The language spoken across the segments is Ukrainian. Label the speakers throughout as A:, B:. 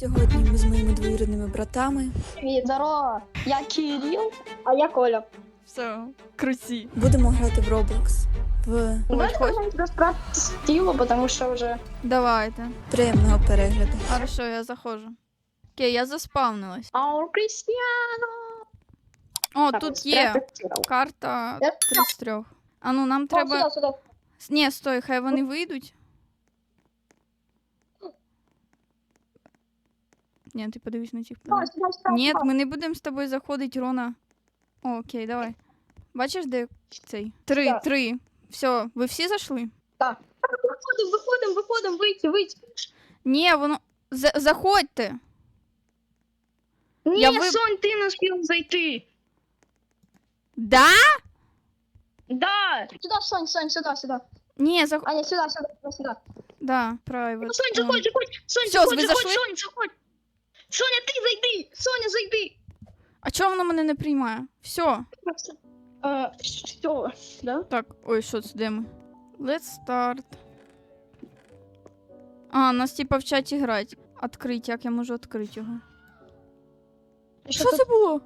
A: Сьогодні ми з моїми двоюрідними братами
B: Привіт, здорово. Я Кирил, а я Коля.
C: Все, круті.
A: будемо грати в Roblox в
B: розправити стілу, тому що вже
C: Давайте.
A: приємного перегляду.
C: Хорошо, я заходжу. Окей, я заспавнилась.
B: Ау, Крістіано.
C: О,
B: Так,
C: тут є
B: спрятати стілу.
C: карта
B: Я-
C: 3 з 3. А ну нам
B: Треба...
C: треба.
B: Сюди, сюди.
C: Ні, стой, хай вони вийдуть. Ні, ти подивись на цих
B: сюди,
C: Ні, ми не будемо з тобою заходити, Рона. О, окей, давай. Бачиш, де цей? Три,
B: Так.
C: три. Все, ви всі зайшли?
B: Виходимо, виходимо, виходимо, вийти, вийти.
C: Ні, воно. За- Заходьте.
B: Ні,
C: Я ви-
B: Сонь, ти не успів зайти.
C: Да?
B: Да. Сюди, Сонь, Сонь, сюди, сюди.
C: Ні, зах...
B: А, ні, сюди, сюди, сюди, сюди.
C: Да, private.
B: Ну, Сонь, заходь, заходь. Сонь,
C: Всьо,
B: заходь, заходь,
C: зайшли?
B: Сонь, заходь. Соня, ти зайди. Соня, зайди.
C: А чого воно мене не приймає? Все.
B: Е, Все, да?
C: Так, ой, що це де ми? Let's start. А, нас типа в чаті грать. Открить, як я можу відкрити його? Що це було?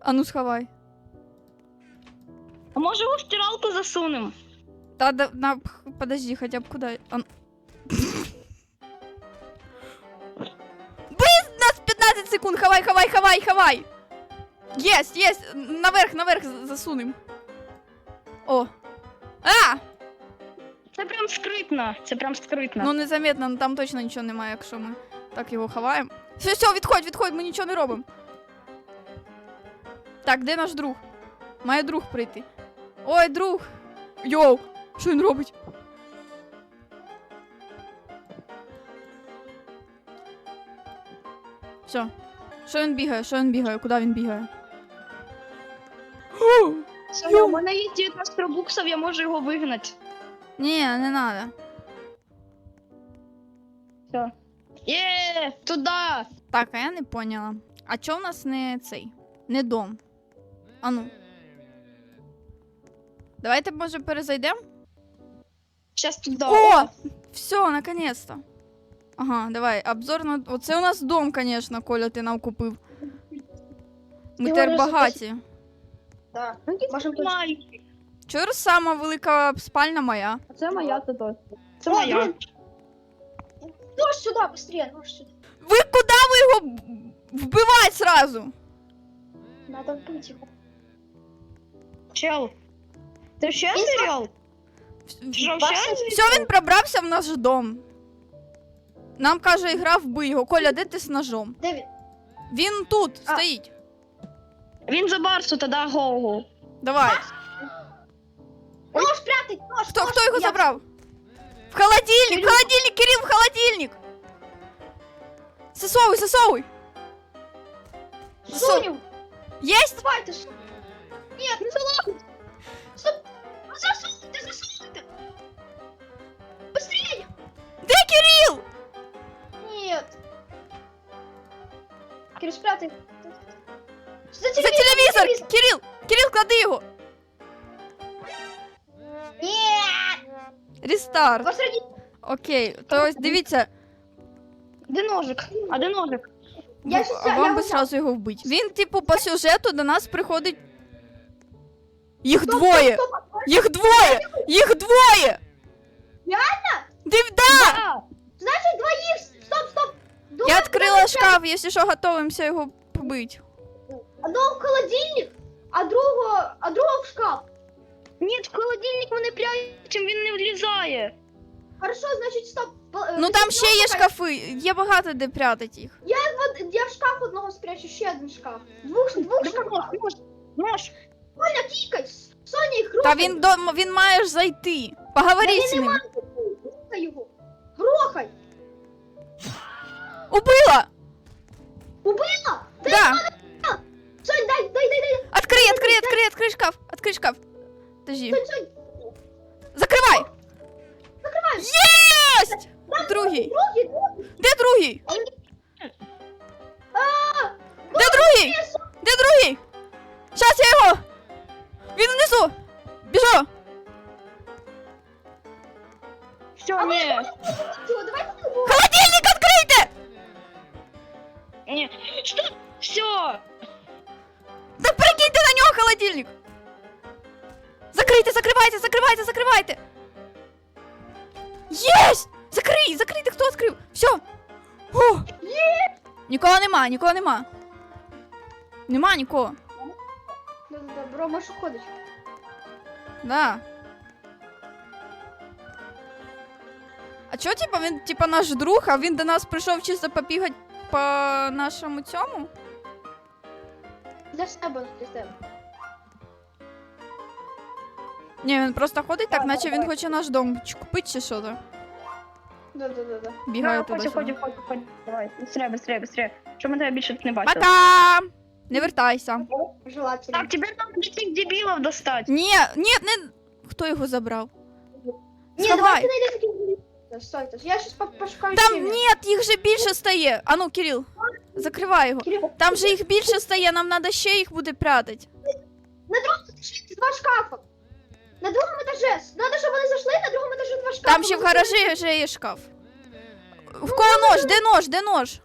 C: А ну сховай.
B: А може у стиралку засунемо?
C: Та да, на, х- подожди, хотя б куди. А... н- Блин, нас 15 секунд, хавай, хавай, хавай, хавай. Єсть, єсть, наверх, наверх з- засунем. О. А!
B: Це прям скритно. Це прям скритно.
C: Ну незаметно, ну там точно нічого немає, якщо ми так його ховаємо. Все, все, відходь, відходь, ми нічого не робимо. Так, де наш друг? Має друг прийти. Ой, друг! Йоу! Що він робить? Все. Що він бігає? Що він бігає? Куди він бігає? О!
B: У мене є 19 робуксів, я можу його вигнати.
C: Ні, не надо.
B: Все. Є, туди.
C: Так, а я не поняла. А чо в нас не цей? Не дом? А ну. Давайте, може, перезайдемо?
B: Сейчас туди.
C: О! Все, наконец-то. Ага, давай, обзор на. Оце у нас дом, конечно, Коля, ти нам купив. Ми
B: Ти
C: тепер
B: можеш
C: багаті.
B: Да. Можемо маленький.
C: Чого сама велика спальня моя?
B: Це моя тут. Це моя. Нож сюди, быстрее, нож сюди.
C: Ви куди ви його б- вбивать сразу?
B: Надо вбити його. Чел. Ти ще серіал? Що, ще
C: Все, він пробрався в наш дом. Нам каже, ігра вбий його. Коля, де ти з ножом?
B: Де він?
C: Він тут
B: А.
C: стоїть.
B: Він за барсу тоді гоу
C: Давай.
B: Нож прятать, нож,
C: Хто, хто його забрав? В холодильник, в холодильник, Кирил, в холодильник. Засовуй, засовуй. Засовуй. Есть?
B: давайте. Ні, не залазить. Стоп. Ну, Кирилл, спрятай. За
C: За телевізор. Кирил, Кирил, клади його.
B: Нет.
C: Рестарт.
B: Посреди.
C: Окей, то ось дивіться,
B: Де ножик? А де ножик?
C: б- а вам би сразу його вбити. Він, типу, по сюжету до нас приходить. Їх двоє! Їх двоє! Їх двоє!
B: Реально?
C: Див, да!
B: Да.
D: Значит, двоих! Стоп, стоп!
C: Я відкрила шкаф, якщо що, готовимося його побити.
D: Одного в холодильник, а другого, а другого в шкаф.
B: Ні, в холодильник вони прячем, він не влізає.
D: Хорошо, значит, стоп. Э,
C: Ну там ще є шкафи, є багато де прятати їх.
D: От Я в шкаф одного спрячу, ще один шкаф. Двух, двух шкаф.
B: Нож, нож.
D: Коля, кікай! Соня їх
C: Та він до він має ж зайти. Поговори з ним. Убила!
D: Убила?
C: Да.
D: Сонь, дай, дай, дай, дай.
C: Открий, открий, открий, открий шкаф. Открий шкаф. Подожди.
D: Сонь, Сонь.
C: Закривай!
D: Закривай.
C: Єсть! Другий.
D: Другий, другий.
C: Де другий?
D: А,
C: Де другий? Де другий? Щас я його! Він внизу! Біжу!
B: Все, ні.
D: Все, давайте
B: Ні. Стоп! Все!
C: Та прикиньте на нього холодильник! Закрийте, закривайте, закривайте, закривайте! Єсть! Закрий, закрийте, хто відкрив? Все! О! Нікого нема, нікого нема. Нема нікого.
D: Да-да-да, можеш уходить.
C: Да. А чого, типа, він, типа, наш друг, а він до нас прийшов чисто побігати по нашому цьому?
D: Для себе, для себе.
C: Ні, він просто ходить так, наче він хоче наш дом чи купити чи що то.
D: Да-да-да.
C: Бігає
B: Ході,
C: туди.
B: ході, ході, ході. Давай, быстрее, быстрее, быстрее. Щоб ми тебе більше тут не бачили.
C: Пока! Не вертайся.
D: Желательно.
B: Так, тебе там этих дебилов достать.
C: Ні, ні, не. Хто його забрав?
D: Ні,
C: Сховай.
D: давайте знайдемо таких. Стойте, я щас по- пошукаю
C: Там
D: чим'я.
C: ні, їх же більше стає. А ну, Кирил, закривай його.
D: Кирилл,
C: Там же їх більше стає, нам треба ще їх буде прятати.
D: На другому етажі два шкафа. На другому етажі. Надо, щоб вони зайшли, на другому етажі два шкафа.
C: Там ще в гаражі вже є шкаф. В кого нож? Де нож? Де нож?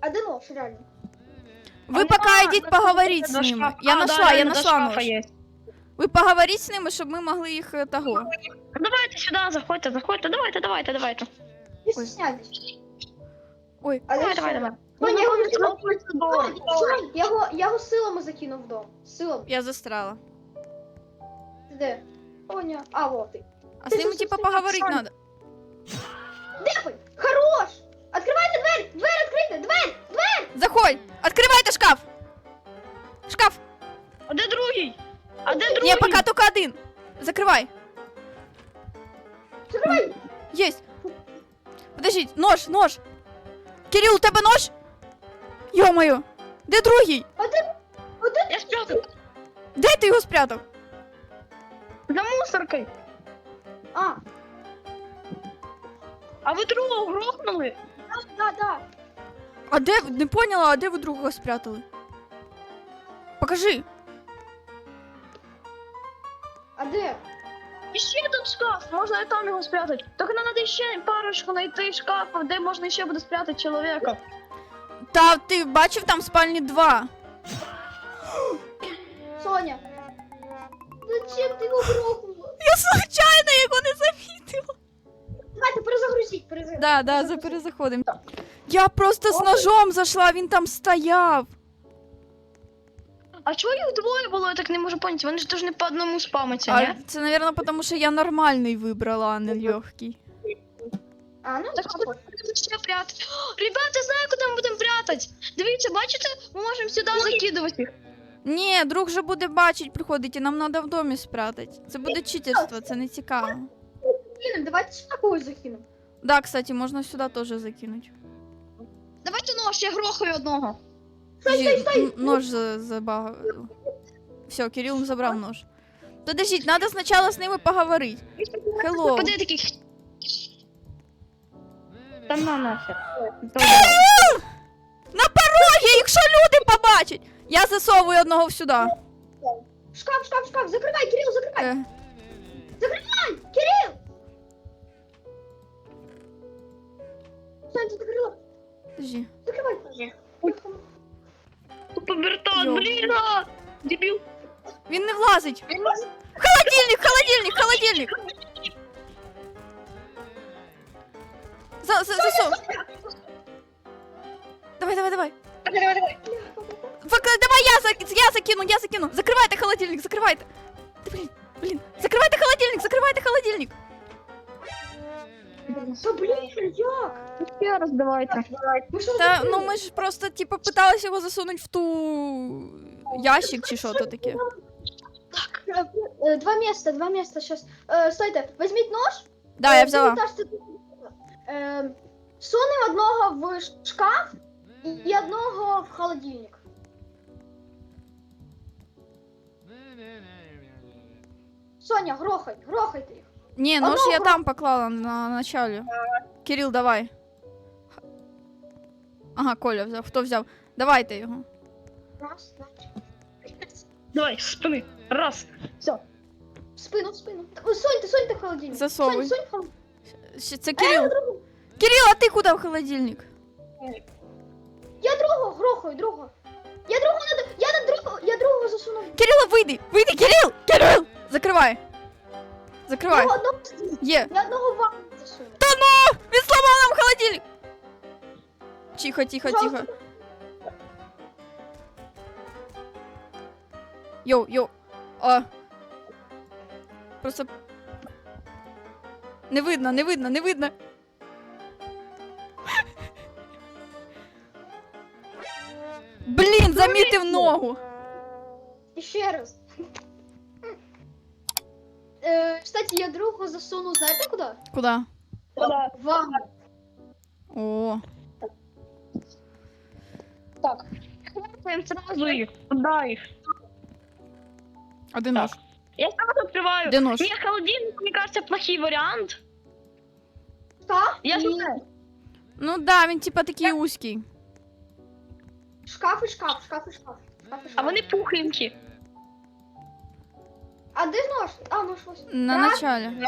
D: А де нож, реально?
C: Ви поки йдіть поговоріть з ними. Я
B: А, да,
C: нашла, я нашла нож.
B: є.
C: Ви поговоріть з ними, щоб ми могли їх е, того.
B: Ну, Давайте сюди, заходьте, заходьте, давайте, давайте, давайте.
D: Не.
C: Ой.
B: Давай, давай, давай.
D: Я його не
B: Ну,
D: Соня, Соня, я його, я його силами закинув в дом. Силами.
C: Я застряла.
D: Де? Соня. А, вот ти.
C: А з ними, типа, поговорити треба.
D: Де ви? Хорош! Откривайте двері! Двері відкрийте! Двері!
C: Заходь! Відкривайте шкаф! Шкаф!
B: А де другий? А де другий?
C: Ні, поки тільки один. Закривай.
D: Закривай!
C: Есть. Подождіть, нож, нож. Кирил, у тебе нож? Йо-моє. Де другий?
B: Я спрятав.
C: Де ти його спрятав?
B: За мусоркою.
D: А,
B: А ви другого грохнули?
D: да, да.
C: А де, не поняла, а де ви другого спрятали? Покажи.
D: А де?
B: І ще там шкаф, можна і там його спрятати. Тільки нам треба ще парочку знайти шкафів, де можна ще буде спрятати чоловіка.
C: Та ти бачив там в спальні два.
D: Соня. Зачем ти його грохнула?
C: Я случайно його не замітила.
D: Давайте перезагрузіть, перезагрузіть.
C: Да, да, за перезаходим. Я просто з ножом зайшла, він там стояв.
B: А чого їх двоє було, я так не можу поняти. Вони ж теж не по одному спамиться,
C: А
B: ні?
C: це, мабуть, тому що я нормальний вибрала, а не легкий.
D: А, ну,
B: Так
D: так.
B: будемо ще прятати. О, Ребята, знаю, куди ми будемо прятати. Дивіться, бачите, ми можемо сюди закидувати їх.
C: Ні, друг же буде бачить, приходить, і нам треба в домі спрятати. Це буде читерство, це не цікаво.
D: Давайте сюди когось закинемо.
C: Да, кстати, можна сюди теж закинути.
B: Давайте нож, я грохаю одного.
C: Подожди, н- нож за, забагав. Все, Кирилл забрав нож. Подождіть, треба спочатку з ними поговорити.
B: Таких? Та на нахер.
C: На порогі, якщо люди побачать! Я засовую одного сюди.
D: Шкаф, шкаф, шкаф, закривай, Кирил, закривай.
C: Е,
D: Закривай! Кирил! Соня, ти закрила?
C: подожди.
D: Закривай.
B: Побертон,
C: Йо.
B: блін, а! Дебіл.
C: Він не влазить. Холодильник, холодильник, холодильник. За, за, засов. Давай, давай, давай.
B: Давай, давай, давай.
C: Фак- давай я, за- я закину, я закину. Закривайте холодильник, закривайте. Та, блін, блін. Закривайте холодильник, закривайте холодильник.
D: Та блін, як?
B: Ще раз давайте.
D: Ви що
C: Та ну ми ж просто типу питалися його засунути в ту ящик чи що то таке.
D: Е, е, Два места, два места, сейчас. Е, стойте, візьміть нож.
C: Да, я взяла.
D: Е, Сунемо одного в шкаф і одного в холодильник. Соня, грохай, грохайте їх.
C: Ні, нож
D: Одного
C: я там поклала на началі. Кирил, давай. Ага, Коля взяв. Хто взяв? Давайте його.
D: Раз, два, три.
B: Давай, спини. Раз. Все.
D: В спину, в спину. Ой, Соньте, соньте в холодильник.
C: Засовуй.
D: Сонь, сонь в холодильник.
C: Щ- Це Кирил. Кирил, а ти куди в холодильник?
D: Я другого грохаю, другого. Я другого не... Я на другого, я другого засунув.
C: Кирило, вийди! Вийди, Кирил! Кирил! Закривай! Закривай.
D: Я одного,
C: Є.
D: я одного в ванну.
C: Та ну! Він сломав нам холодильник! Тихо, тихо, тихо.
D: Пожалуйста.
C: Йоу, йоу. А. Просто. Не видно, не видно, не видно. Блін, замітив ногу.
D: І ще раз. Е, кстати, я другого засунув, знаєте куди?
C: Куди?
B: Куда?
D: В ванну.
C: О.
B: Так. Хлопаем сразу их. Куда их?
C: А де нож?
B: Я сразу открываю.
C: Де нож?
B: Не, холодильник, мне кажется, плохий вариант.
D: Та?
B: Я
D: Ні.
B: знаю.
C: Ну да, він типа такий узький.
D: Шкаф і шкаф, шкаф і шкаф. Шкаф і
B: А
D: шкаф.
B: вони пухленькі.
D: А де нож? А, нож ось.
C: На
D: Раз,
C: началі.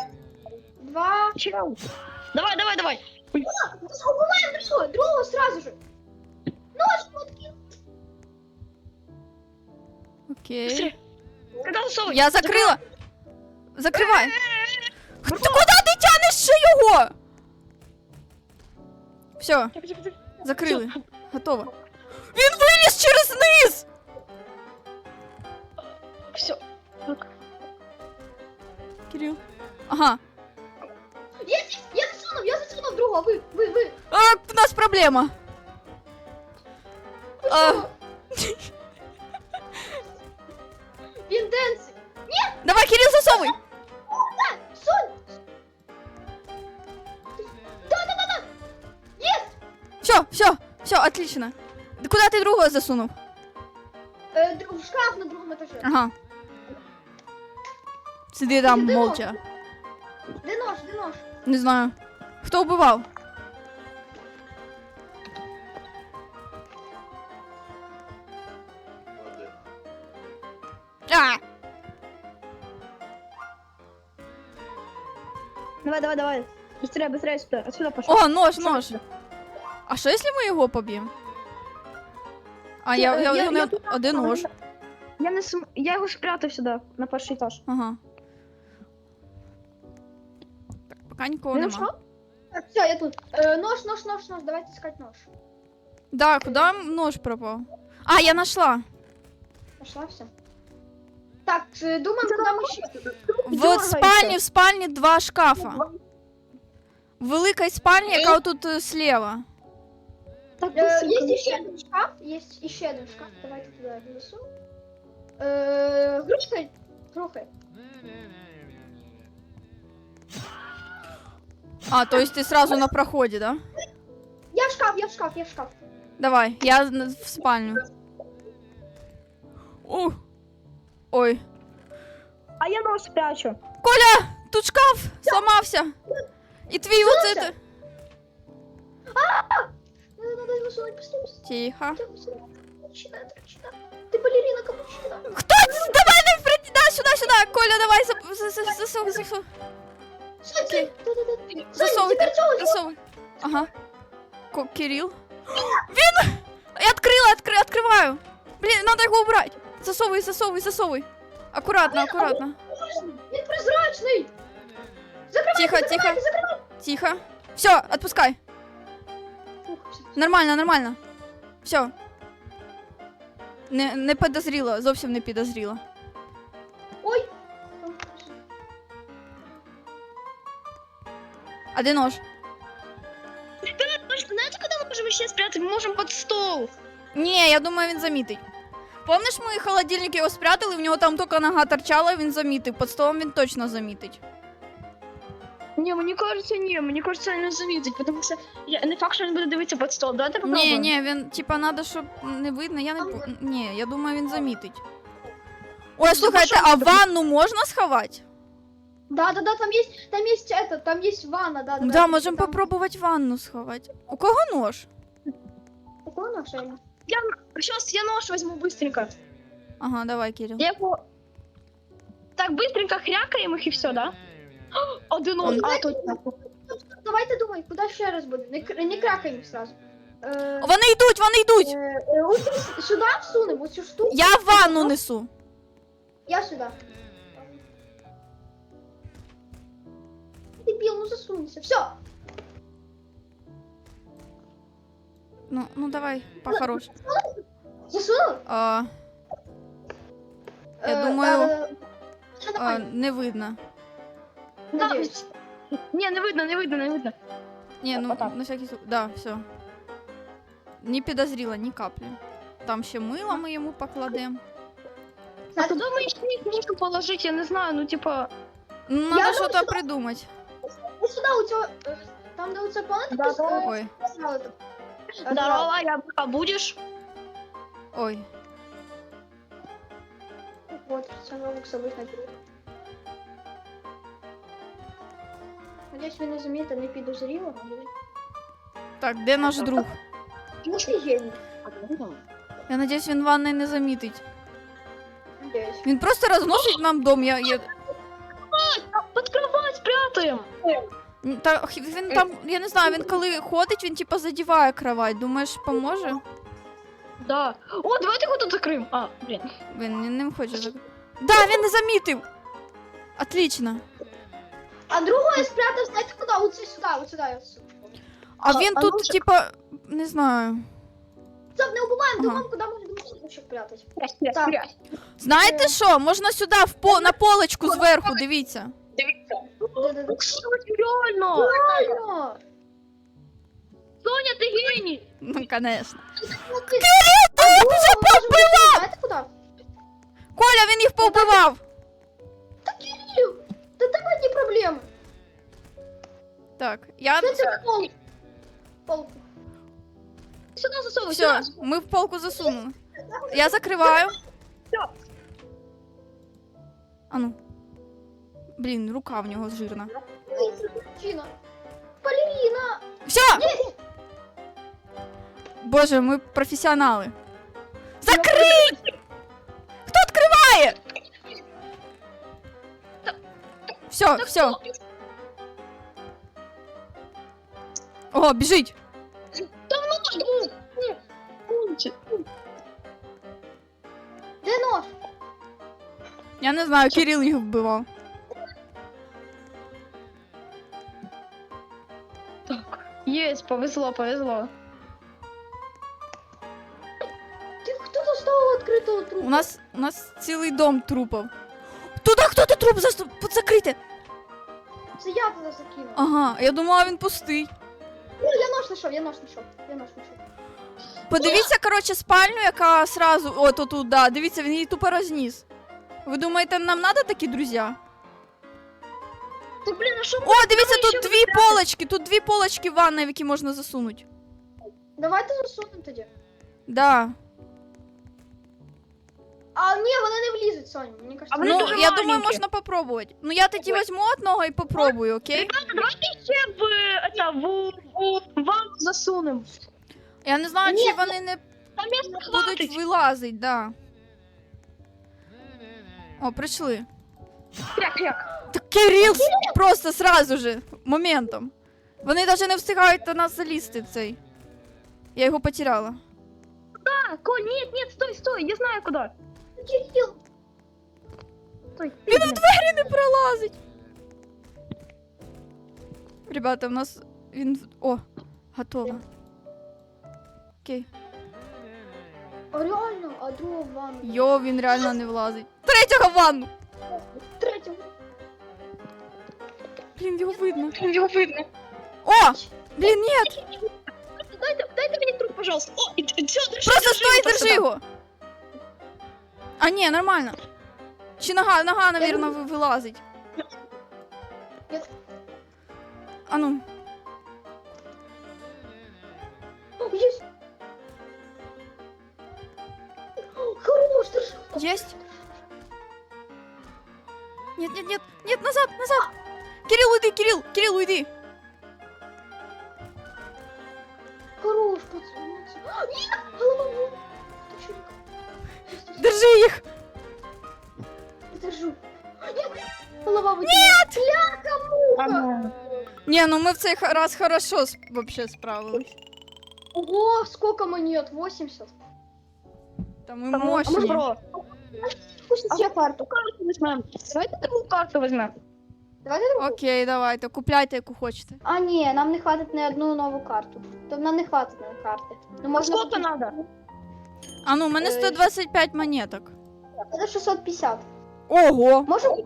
D: Два.
B: Чел. Давай, давай, давай.
D: Убиваем другого, другого сразу же. Нож, вот
C: Окей.
B: Быстрее. Засовывай?
C: Я закрила. Закривай. Ти куди ти тянеш ще його? Все, закрили. Готово. Він виліз через низ!
B: Все.
C: Кирил. Ага.
D: Я я засунув, я засунув другого, ви, ви, ви.
C: А, в нас проблема. А,
D: Він денсить.
C: давай, Кирил, засовуй.
D: Сунь. Да, да, да, да. Есть.
C: Все, все, все, отлично. Куда ти другого засунув?
D: Е, друг- шкаф на другому етажі.
C: Ага. Сиди там
D: Іди,
C: молча.
D: Де нож, де нож?
C: Не знаю. Хто вбивав? А!
B: Давай, давай, давай. Быстрее, быстрее сюда. Отсюда пошел.
C: О, нож, нож. А що, якщо ми його поб'ємо? А я, я, я, не один нож.
B: Я не см... Я його спрятав сюди, на перший етаж.
C: Ага. Так, поки нікого
B: Він
C: нема.
B: що?
D: Так, все, я тут. Е, нож, нож, нож, нож. Давайте искать нож.
C: Да, куди нож пропав? А, я нашла.
D: Нашла все. Так, е, думаем, куда мы ще.
C: В
B: Дергається.
C: спальні, в спальні два шкафа. В великій спальні, яка тут е, слева.
B: Так,
D: Е,
B: быстренько.
D: Есть еще один шкаф, есть еще один шкаф. Давайте туда внесу. Е, Грушкой, грухой.
C: А, то есть ти сразу на проході, да?
D: Я в шкаф, я в шкаф, я в шкаф.
C: Давай, я н- в спальню. Ух. Ой.
B: А я нож спрячу.
C: Коля, тут шкаф сломався. І твій оце. те-
D: Надо, надо его сунуть быстрее, быстрее.
C: Тихо.
D: быстрее. Капучино, капучино. Ты балерина капучино.
C: Хто? це? Давай, не впред... да, сюди, сюди. Коля, давай, за- за- за- засовуй, засовуй.
D: Сунь, да-да-да.
C: Засовуй,
D: теперь целый.
C: засовуй. Ага. Ко- Кирилл. Він! Я открыла, откры... открываю. Блин, надо его убрать. Засовывай, засовывай, засовывай. Аккуратно, аккуратно.
D: Он прозрачный.
C: Тихо, тихо. Тихо. Все, отпускай.
D: Ух, всё.
C: Нормально, нормально. Все. Не, не підозріла, зовсім не підозріла. А нож?
B: Точно, знаете, куда мы можем еще спрятать? Мы можем под стол.
C: Ні, я думаю, він замітить. Помниш, ми холодильник його спрятали, в нього там тільки нога торчала, він замітив. Під столом він точно замітить.
B: Не, мне кажется, не, мне кажется, он не заметить, потому что я, не факт, що він буде дивитися під стол. Давайте попробуємо.
C: Ні, ні, він, типа, надо, щоб не видно, я не пу- Ні, я думаю, він замітить. Ой, слухайте, а ванну можна сховати?
D: Да, да, да, там есть, там есть это, там есть ванна, да, да.
C: Да, можемо попробувати ванну сховати. У кого нож?
D: Какой нож, Эля?
B: Сейчас я нож возьму быстренько.
C: Ага, давай, Кирил.
B: Я его... Так, быстренько хрякаем их и все, да? Один нож.
C: Он-
B: А, точно.
D: Давайте думай, куди ще раз буде. Не, кр- не кракаємо сразу. Е,
C: Вони йдуть, вони йдуть!
D: е, е, ось сюди всунемо, ось цю штуку.
C: Я в ванну несу.
D: Я сюди. Дебіл, ну засунься. Все.
C: Ну, ну давай, по-хорош.
D: Засунули?
C: А, Я
D: Е,
C: думаю,
D: е, що
C: а,
D: нормально,
C: не видно.
D: надіюсь.
B: Ні, не видно, не видно, не видно.
C: Ні, ну
B: Отак.
C: на всякий случай. Да, все. Не підозріла ні каплі. Там ще мило ми йому покладемо.
B: А куди мені ще книжку положити, я не знаю, ну типа.
C: Ну,
D: Я
C: надо
D: думаю,
C: щось
D: що-
C: придумати.
D: Ось сюди, у цього, е, там, де оця планета,
B: Да, да.
C: Ой,
B: Здорово, я а будеш?
C: ой.
D: Вот, це робок собі знайти. Надіюсь, він не замітить, не підозріло.
C: Так, де наш друг?
D: Ну, ти геній.
C: Я надіюсь, він ванної не замітить.
D: Надіюсь.
C: Він просто розносить нам дом. Я, я... М, Та, х- він там, я не знаю, він коли ходить, він типа задіває кровать. Думаєш, поможе?
B: Да. О, давайте його тут закриємо. А, блін.
C: Він не, не хоче зак... Да, він не замітив! Отлично.
D: А другого я спрятав, знаєте куди? Оце сюди, от сюди. от сюди.
C: А
B: А-
C: він
B: а
C: тут,
B: ну
C: типа, не знаю.
D: Стоп, не убиваємо,
C: Ага.
D: думаємо, куди можна думати, щоб прятати.
B: Спрячь, спрячь,
D: Так.
C: Знаєте що? Можна сюди, в по... на полочку зверху, дивіться.
B: Дивіться. Реально. Соня, ти геній.
C: Ну, конечно.
D: Ну, ти- Знаєте куди?
C: Коля, він їх повбивав!
D: Кирил, Та тебе одні проблеми.
C: Так, я.
D: Що це пол? Полку.
B: Сюди засовуй,
C: Все,
B: сюди.
C: ми в полку засунули. Я закриваю.
B: Всё.
C: А ну. Блін, рука в нього жирна.
D: Чина.
C: Все! Боже, ми професіонали. Закрий! Хто відкриває? Все, все. О, біжить.
D: Де нож?
C: Я не знаю, Кирил їх вбивав.
B: Єсть, повезло, повезло.
D: Ти хто доставив відкритого
C: У нас у нас цілий дом трупів. Туди хто ти труп заступ... закрити?
D: Це я туди закинув.
C: Ага, я думала, він пустий.
D: Ну, я нож знайшов, я нож знайшов. Я нож знайшов.
C: Подивіться, коротше, спальню, яка сразу. От отут, да. Дивіться, він її тупо розніс. Ви думаєте, нам треба такі друзі?
B: Ти, блін, а що ми?
C: О, дивіться, тут
B: ще
C: дві полочки, тут дві полочки в ванной, в які можна засунути.
D: Давайте засунемо тоді.
C: Да.
D: А ні, вони не влізуть, Соня, мені кажется.
B: А вони
C: ну,
B: дуже
C: я думаю,
B: маленькі.
C: можна попробувати. Ну, я тоді візьму одного і попробую, окей?
B: Ребята, давайте ще в, это, в, в вам засунемо.
C: Я не знаю, чи
D: Ні,
C: вони не
B: Там
C: будуть вилазити, да. О, прийшли.
B: Як, як?
C: Кирил просто сразу же, моментом. Вони навіть не встигають до нас залізти в цей. Я його потеряла.
B: А, Коль, нет, нет, стой, стой, я знаю куди.
D: Кирил,
B: Стой.
C: Він в двері не пролазить. Ребята, в нас він. О, готово. Окей.
D: а реально, а другого в ванну.
C: Йо, він реально не влазить. Третього в ванну!
D: Третього.
C: Блін, його видно.
B: Його видно.
C: О! Блін, ні!
B: Дайте, дайте мені труп, пожалуйста. О, і, і, все, держи,
C: Просто
B: держи,
C: стой,
B: його,
C: держи його! А, ні, нормально. Чи нога, нога, навірно, ви- вилазить.
D: Я-
C: А ну.
D: О, есть. О, Хорош, держи.
C: Есть? Нет, нет, нет, нет, назад, назад! Кирилл, уйди, Кирилл, Кирилл, уйди!
D: Хорош, пацан. А, Нет, голова. Ты чё, Есть, есть.
C: Держи їх!
D: Я держу. Нет, голова вытянула. Нет! Бляха, муха.
C: Ні, ну ми в цей х- раз хорошо с- вообще справились.
D: Ого, сколько монет? 80.
C: Та ми
B: Там, а
C: мощні.
B: може, бро,
D: Пусть
B: А
D: я карту.
B: карту візьмемо. Давайте таку карту візьмемо.
D: Давайте другу.
C: Окей, давайте, купляйте, яку хочете.
D: А, ні, нам не хватить на одну нову карту. То нам не хватить на карти. Ну, можна
B: Сколько надо?
C: А ну, у мене
D: Е,
C: 125 монеток.
D: Це 650.
C: Ого!
D: Можемо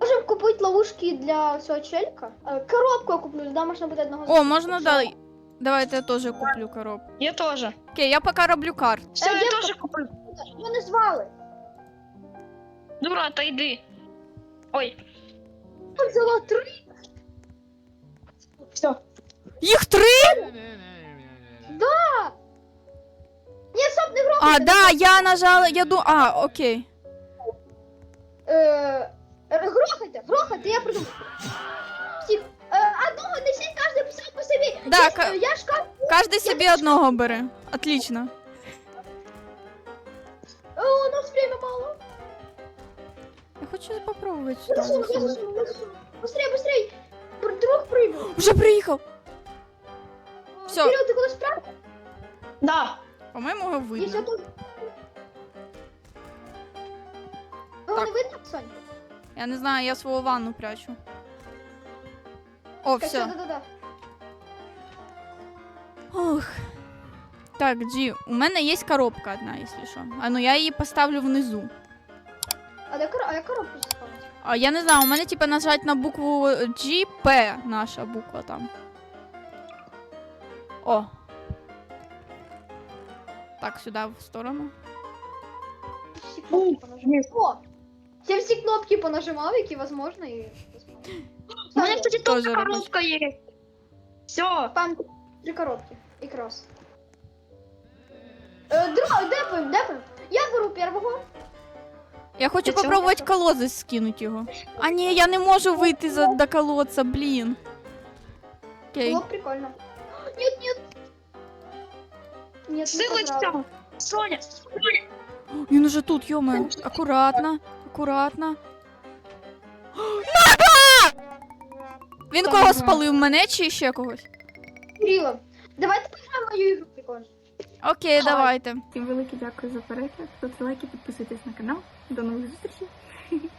D: можем купити ловушки для цього челика. Е, Коробку я куплю, да, можна буде одного.
C: О, можна далі. Давайте я теж куплю коробку.
B: Я теж.
C: Окей, я поки роблю карт.
B: Все,
D: Е,
B: я
D: дівка-
B: теж куплю.
D: Що не звали?
B: Дура, та йди. Ой,
D: Я взяла три.
B: все.
C: Їх три? Да!
D: Ні, стоп, не гром.
C: А, да, я нажала, я ду... А, окей.
D: Е, грохайте, грохайте, я придумав. Всіх. Е, одного несіть кожен писав по собі.
C: Да,
D: я,
C: ка-
D: я шкаф.
C: Кожен собі одного бере. Отлично.
D: О, у нас время мало.
C: Я хочу попробувати
D: Я засуну, я
C: сюди.
D: засуну, я засуну. Быстрей, быстрей. Пр- Друг прыгнул.
C: Уже приїхав. Всё.
D: Кирилл, ты куда спрятал?
B: Да.
C: По-моєму, його
D: Я
C: видно.
D: все тут. Его
C: Так.
D: не видно, Сонь?
C: Я не знаю, я свою ванну прячу. О,
D: Так,
C: все.
D: Да-да-да.
C: Ох. Так, Джі, у мене є коробка одна, якщо що. А ну я її поставлю внизу.
D: А де кор- а я коробку заспавнить?
C: А я не знаю, у мене типа нажать на букву G, P наша буква там. О. Так, сюди в сторону.
D: Всі кнопки понажимав. О! Я всі кнопки понажимав, які возможно, і...
B: У мене, кстати,
C: Тоже
B: теж
C: робить.
B: коробка є. Все.
D: Там три коробки. І крос. Е, друга, депаем, депаем. Я беру первого.
C: Я хочу
B: чого?
C: попробувати колодязь скинути його. А ні, я не можу вийти за, до колодця, блін. Окей.
D: Було б прикольно. Нет, нет. Нет, не.
B: Соня. Соня.
C: Він уже тут, йоме. Акуратно, акуратно. Нага! Він кого
B: Ага.
C: спалив? Мене чи ще когось?
D: Кирило, давайте пограємо мою ігру прикольно.
C: Окей, давайте.
E: Всім велике дякую за перегляд. Ставте лайки, підписуйтесь на канал. До нових зустрічей.